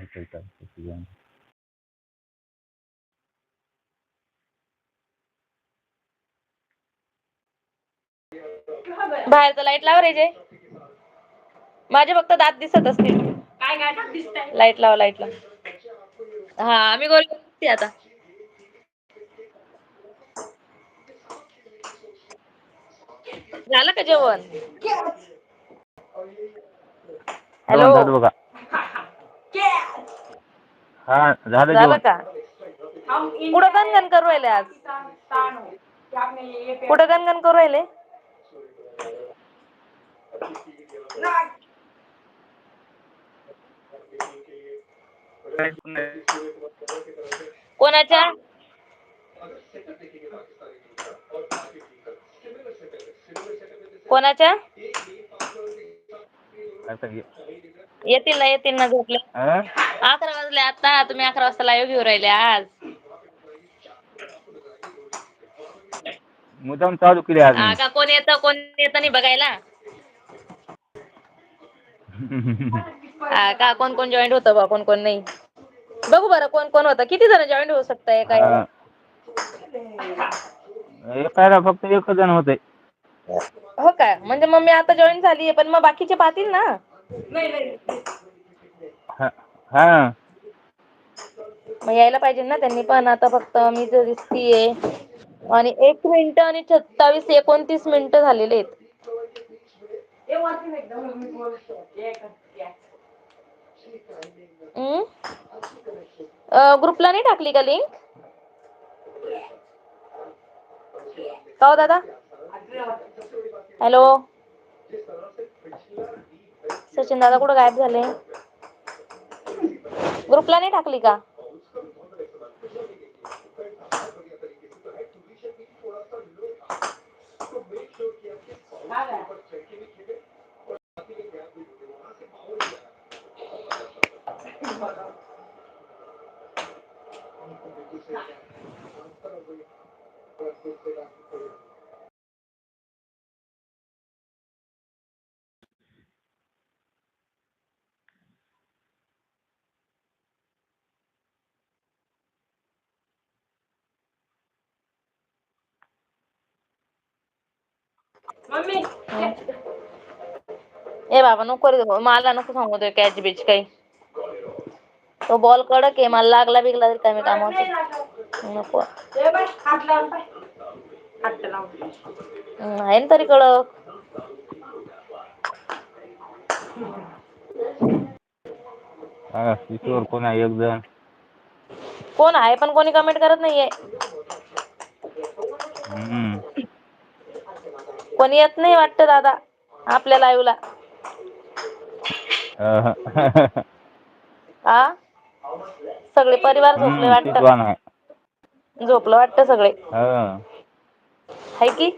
माहिती आहे का? बाहेरचं लाइट लाव रे जय. माझे फक्त दात दिसत असतील. काय काय दिसतंय? लाइट लाव लाइट लाव. हा मी गोल आता. झालं का जेवण? हॅलो बघा. हा झालं झालं जेवण. का? कुठं गणगण करू राहिले आज? कुठं गणगण करू राहिले? कोणाच्या? कोणाच्या? आता येतील ना येतील ना झोपले हा? अकरा वाजले आता तुम्ही अकरा वाजता लाईव्ह घेऊ राहिले आज. मुद्दाम चालू केली आज हा मी. का कोण येतं कोण येतं नाही बघायला? हा का कोण कोण जॉईन होतं बा कोण कोण नाही. बघू बरं कोण कोण होतं. किती जण जॉईन होऊ शकतं काय हा. एकाला फक्त एकच जण होते. हो का? म्हणजे मग मी आता जॉईन झालीये पण मग बाकीचे पाहतील ना. हा. हा. मग यायला पाहिजे ना त्यांनी. पण आता फक्त मी जर दिसतीये आणि एक मिनिट आणि सत्तावीस एकोणतीस मिनिट झालेले आहेत. हम्म? ग्रुपला नाही टाकली का लिंक का हो दादा? हॅलो? सचिन दादा कुठं गायब झाले? ग्रुपला नाही टाकली का? ए बाबा नको रे मला नको सांगू दे कॅच बीच काही. तो बॉल कडक आहे मला लागला बिगला तरी काय मी नको. हात लावून हम्म, आहे ना तरी कडक. हा, किशोर कोण आहे एक जण? कोण आहे पण कोणी कमेंट करत नाहीये. कोणी येत नाही वाटतं दादा आपल्या live ला अह. आ? सगळे परिवार झोपले वाटतं. झोपलं वाटतं सगळे. हा. हाय की.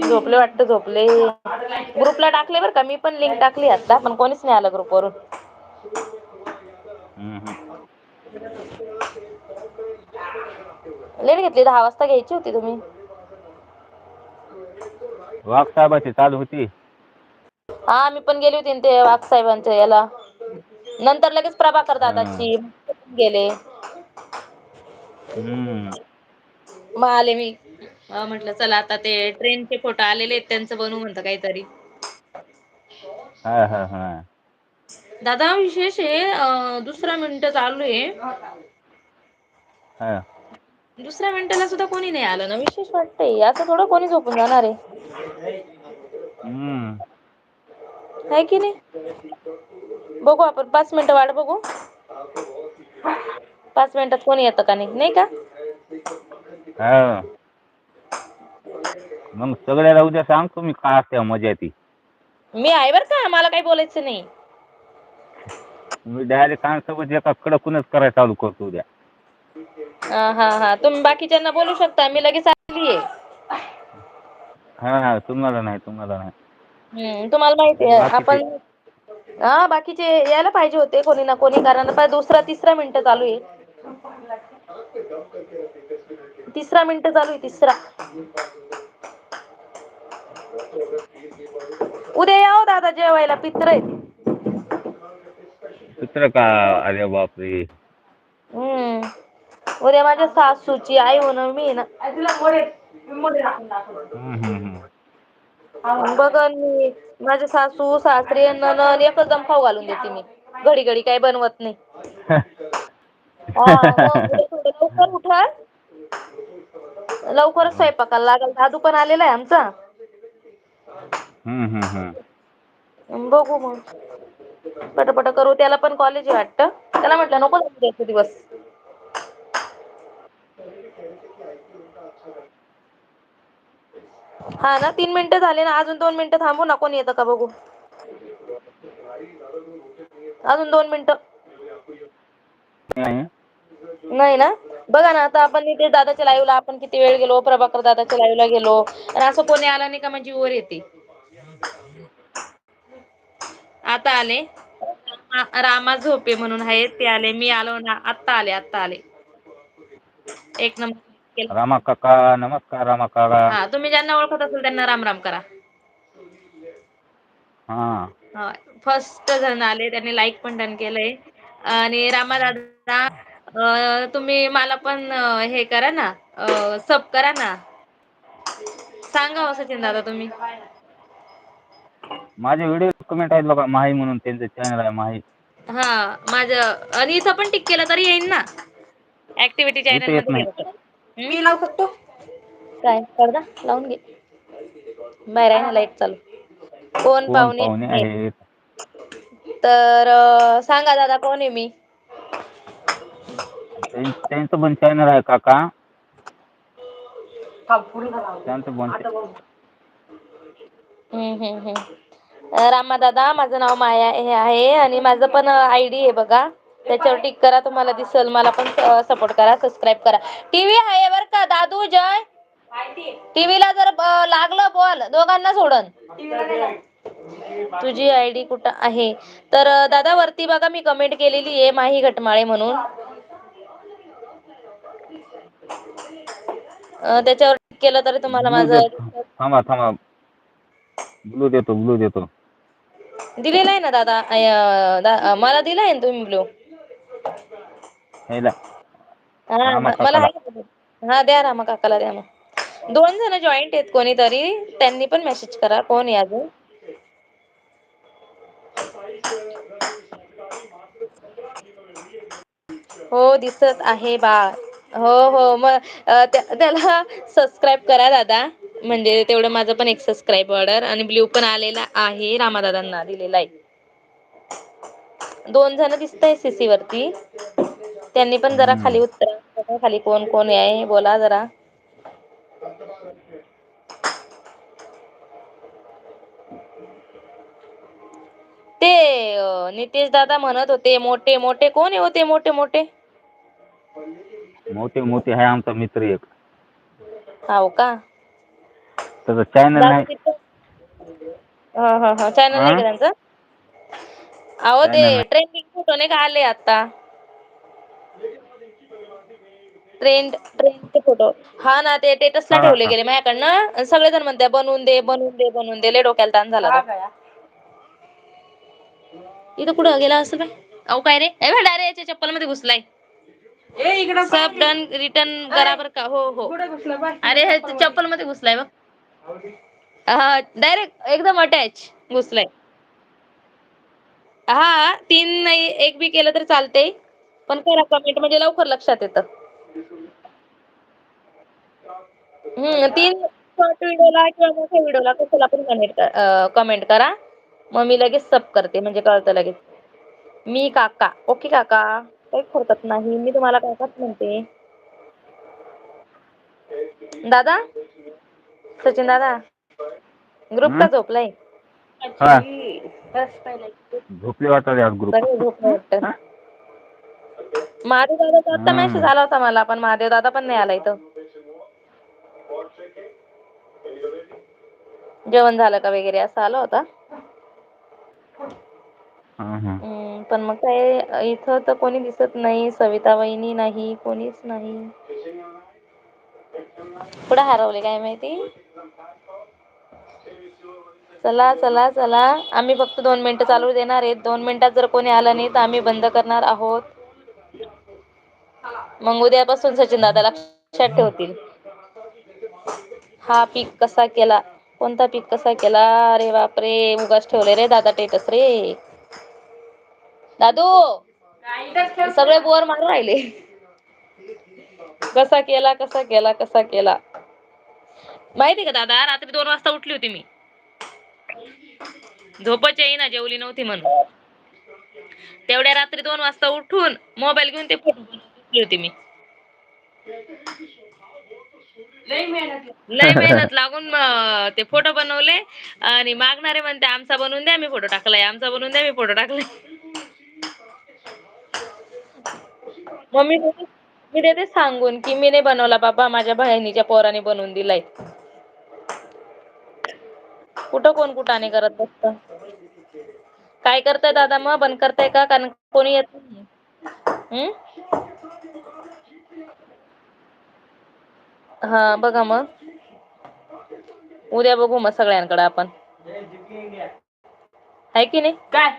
झोपले वाटतं झोपले. ग्रुपला टाकले बरं का? मी पण लिंक टाकली आता पण कोणीच नाही आलं ग्रुप वरून हम्म. लेट घेतली दहा वाजता घ्यायची होती तुम्ही. वाघ साहेबाची चालू होती. हा मी पण गेली होती ना ते वाघ साहेबांच्या याला. नंतर लगेच प्रभाकर दादाची गेले. हम्म. मग आले मी. अं, म्हटलं चला आता ते ट्रेनचे फोटो आलेले आहेत त्यांचं बनवू म्हणतं काहीतरी. हा हा हा. दादा विशेष आहे अं, दुसरा मिनिट चालू आहे. हा. दुसऱ्या मिनिटाला सुद्धा कोणी नाही आलं ना विशेष वाटतंय. असं थोडं कोणी झोपून जाणार आहे. हम्म. आहे की नाही? बघू आपण पाच मिनिटं वाट बघू. पाच मिनिटात कोणी येतं का नाही? नाही का? हा. मग सगळ्याला उद्या सांगतो मी काय असते मजा ती. मी आहे बरं का मला काही बोलायचं नाही. मी डायरेक्ट कांसोबत एका कडकूनच करायला चालू करतो उद्या. हा हा हा. तुम्ही बाकीच्यांना बोलू शकता. मी लगेच आलीये हा हा. तुम्हाला नाही तुम्हाला नाही. हम्म तुम्हाला माहिती आहे. आपण हा बाकीचे यायला पाहिजे होते कोणी ना कोणी कारण आता दुसरा तिसरा मिनिट चालू आहे. तिसरा मिनिट चालू आहे तिसरा. उद्या या हो दादा जेवायला. पित्र आहेत. चित्र का? अरे बापरे. हम्म. उद्या माझ्या सासूची आई म्हणून मी ना हम्म, हम्म, हम्म. बघन मी माझे सासू सासरे ननन एकच दम खाऊ घालून देते मी. घडी घडी काही बनवत नाही. लवकर उठाल. लवकरच स्वयंपाकाला लागल. दादू पण आलेला आहे आमचा. हम्म, हम्म, हम्म. बघू मग. पटापट करू. त्याला पण कॉलेज वाटतं. त्याला म्हटलं नको जाऊ द्यायचे दिवस. हा ना तीन मिनिटं झाले ना अजून दोन मिनिटं थांबू ना कोणी येतं का बघू? अजून दोन मिनिटं. नाही. नाही ना? बघा ना आता आपण इथे दादाच्या लाईव्हला आपण किती वेळ गेलो प्रभाकर दादाच्या लाईव्हला गेलो आणि असं कोणी आला नाही का माझी वर येते. आता आले. रामा झोपे म्हणून आहेत ते आले. मी आलो ना आत्ता आले आत्ता आले. एक नंबर. केलं. रामा काका नमस्कार रामा काका. हा तुम्ही ज्यांना ओळखत असेल त्यांना राम राम करा. हा. फर्स्ट जण आले त्यांनी लाईक पण डन केलंय. आणि रामा दादा अं, तुम्ही मला पण अं, हे करा ना सब करा ना. सांगा हो सचिन दादा तुम्ही. माझे व्हिडिओ कमेंट आहेत बघा माही म्हणून त्यांचं चॅनल आहे माही. हा माझं आणि इथं पण टिक केलं तरी येईन ना. ऍक्टिव्हिटी इथे चॅनल येत नाही. मी लावू शकतो? काय? पडदा? लावून घे. बाहेर आहे ना लाइट चालू. कोण पाहुणे? पाहुणे आहेत? आहेत? तर अं, सांगा दादा कोण आहे मी? त्यां- त्यांचं पण चॅनल आहे काका. त्यांचं पण हम्म हम्म हम्म. अं, रामा दादा माझं नाव माया हे आहे आणि माझं पण आय डी आहे बघा. त्याच्यावर टिक करा तुम्हाला दिसल मला पण सपोर्ट करा सबस्क्राईब करा. टीव्ही आहे बर का दादू जय. टीव्हीला जर लागलं बॉल दोघांना सोडन. तुझी आय डी कुठं आहे? तर दादा वरती बघा मी कमेंट केलेली आहे माही घटमाळे म्हणून. त्याच्यावर केलं तरी तुम्हाला माझं थांबा थांबा. ब्लू देतो ब्लू देतो. दिलेला आहे ना दादा मला दिलाय ना तुम्ही ब्लू हा म- मला. आहे. हा द्या रामा काकाला द्या मग. दोन जण जॉईंट आहेत कोणीतरी. त्यांनी पण मेसेज करा. कोण आहे अजून? हो दिसत आहे बा हो हो मग त्याला सबस्क्राईब करा दादा. म्हणजे तेवढं माझं पण एक सबस्क्राईब ऑर्डर आणि ब्ल्यू पण आलेला आहे. रामादादांना दिलेला आहे. दोन जण दिसतंय सीसी वरती. त्यांनी पण जरा खाली उत्तर खाली कोण कोण आहे बोला जरा. ते नितेश दादा म्हणत होते मोठे मोठे. कोण आहे होते मोठे मोठे? मोठे मोठे आहे आमचा मित्र एक. हाव का? त्याचं चॅनल नाही. हा हा हा. चॅनल नाही हा? का त्यांचं? अहो ते. ट्रेंडिंग फोटो नाही का आले आता? ट्रेंड ट्रेंडचे फोटो हा ना ते टेटसला हा, ठेवले हा. गेले माझ्याकडनं. सगळेजण म्हणते बनवून दे बनवून दे बनवून दे. लय डोक्याला ताण झाला तो. इथं कुठं गेला असं काय? अहो काय रे? ए भाडा रे याच्या चप्पलमध्ये घुसलाय सब डन रिटर्न करा बरं का? हो हो. अरे हे चप्पलमध्ये घुसलाय बघ. डायरेक्ट एकदम अटॅच घुसलाय. हा तीन नाही एक बी केलं तर चालते पण करा कमेंट म्हणजे लवकर लक्षात येतं. हम्म तीन शॉर्ट व्हिडिओला किंवा मोठ्या व्हिडिओला कशाला पण कमेंट कमेंट करा. मग मी लगेच सब करते म्हणजे कळतं लगेच. मी काका. ओके काका. काही हरकत नाही. मी तुम्हाला काकाच म्हणते. दादा? सचिन दादा? ग्रुप का? झोपलाय? हा. झोपले वाटत यार ग्रुप बरं झोपलं वाटतं. महादेव दादाचा आता. मेसेज आला होता मला पण महादेव दादा पण नाही आला इथं. जेवण झालं का वगैरे असं आलं होता. हम्म, पण मग काय इथं तर कोणी दिसत नाही सविता वहिनी नाही कोणीच नाही. कुठं हरवले काय माहिती? चला चला चला. आम्ही फक्त दोन मिनिटं चालू देणार आहेत. दोन मिनिटात जर कोणी आलं नाही तर आम्ही बंद करणार आहोत. मग उद्यापासून सचिन दादा लक्षात ठेवतील. हा पीक कसा केला? कोणता पीक कसा केला? अरे बापरे उगाच ठेवले रे दादा टेटस रे. दादू सगळे बोर मारून राहिले. कसा केला कसा केला कसा केला? माहिती का दादा रात्री दोन वाजता उठली होती मी. झोपच येईना जेवली नव्हती म्हणून. तेवढ्या रात्री दोन वाजता उठून मोबाईल घेऊन ते बघितली होती मी. लई मेहनत लय मेहनत लागून अं, ते फोटो बनवले आणि मागणारे म्हणते आमचा बनवून द्या मी फोटो टाकलाय. आमचा बनवून द्या मी फोटो टाकलाय. मम्मी मी देते सांगून की मी नाही बनवला बाबा माझ्या बहिणीच्या पोराने बनवून दिलाय. कुठं कोण कुठाने करत बसत? काय करताय दादा मग? बंद करताय का? कारण कोणी येत नाही. हम्म? हा बघा मग. उद्या बघू मग सगळ्यांकडे आपण. आहे की नाही? काय?